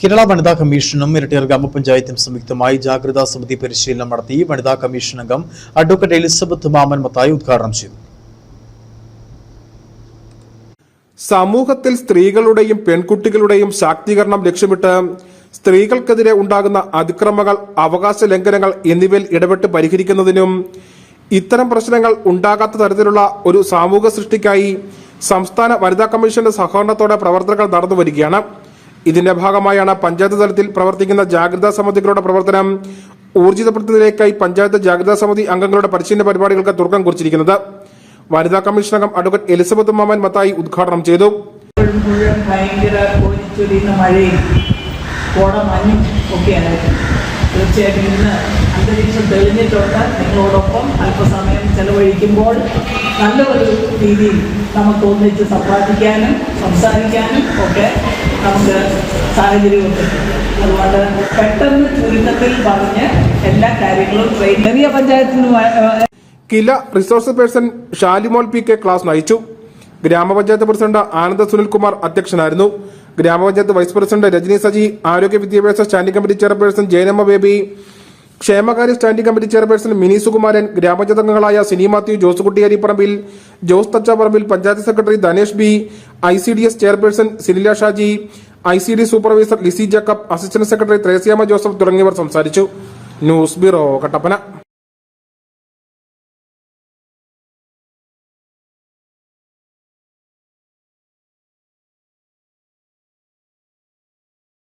കേരള വനിതാ കമ്മീഷനും ഇരട്ടിയർ ഗ്രാമപഞ്ചായത്തും സംയുക്തമായി ജാഗ്രതാ സമിതി പരിശീലനം നടത്തി വനിതാ കമ്മീഷൻ അംഗം അഡ്വക്കേറ്റ് എലിസബത്ത് മാമൻ മത്തായി ഉദ്ഘാടനം ചെയ്തു. സമൂഹത്തിൽ സ്ത്രീകളുടെയും പെൺകുട്ടികളുടെയും ശാക്തീകരണം ലക്ഷ്യമിട്ട് സ്ത്രീകൾക്കെതിരെ ഉണ്ടാകുന്ന അതിക്രമങ്ങൾ അവകാശ ലംഘനങ്ങൾ എന്നിവയിൽ ഇടപെട്ട് പരിഹരിക്കുന്നതിനും ഇത്തരം പ്രശ്നങ്ങൾ ഉണ്ടാകാത്ത തരത്തിലുള്ള ഒരു സാമൂഹ്യ സൃഷ്ടിക്കായി സംസ്ഥാന വനിതാ കമ്മീഷന്റെ സഹകരണത്തോടെ പ്രവർത്തനങ്ങൾ നടന്നു വരികയാണ് ഇതിന്റെ ഭാഗമായാണ് പഞ്ചായത്ത് തലത്തിൽ പ്രവർത്തിക്കുന്ന ജാഗ്രതാ സമിതികളുടെ പ്രവർത്തനം ഊർജിതപ്പെടുത്തുന്നതിലേക്കായി പഞ്ചായത്ത് ജാഗ്രതാ സമിതി അംഗങ്ങളുടെ പരിശീലന പരിപാടികൾക്ക് തുടക്കം കുറിച്ചിരിക്കുന്നത്. വനിതാ കമ്മീഷൻ അംഗം അഡ്വക്കേറ്റ് എലിസബത്ത് മാമൻ മത്തായി ഉദ്ഘാടനം ചെയ്തു. തീർച്ചയായിട്ടും ഇന്ന് അന്തരീക്ഷം തെളിഞ്ഞിട്ടുണ്ട്. നിങ്ങളോടൊപ്പം അല്പസമയം ചെലവഴിക്കുമ്പോൾ നല്ലൊരു രീതിയിൽ നമുക്ക് ഒന്നിച്ച് സംവാദിക്കാനും സംസാരിക്കാനും ഒക്കെ നമുക്ക് സാഹചര്യമുണ്ട്. അതുകൊണ്ട് പെട്ടെന്ന് ചുരുക്കത്തിൽ പറഞ്ഞ് എല്ലാ കാര്യങ്ങളും ചെറിയ പഞ്ചായത്തിന് KILA resource person Shalimol P K class നയിച്ചു. ഗ്രാമപഞ്ചായത്ത് പ്രസിഡന്റ് ആനന്ദ സുനിൽകുമാർ അധ്യക്ഷനായിരുന്നു. ഗ്രാമപഞ്ചായത്ത് വൈസ് പ്രസിഡന്റ് രജനി സജി ആരോഗ്യ വിദ്യാഭ്യാസ standing committee chairperson Jayanamma Baby ക്ഷേമകാര്യ standing committee chairperson Mini Sukumaran ഗ്രാമജതംഗങ്ങളായ Sini Mathew Jose Kuttiyaripparambil Jose Thachaparambil panchayat secretary Dhanesh B I C D S chairperson Sinila Shaji I C D supervisor Lissy Jacob assistant secretary Thresiamma Joseph തുടങ്ങിയവർ സംസാരിച്ചു. News bureau Kattappana.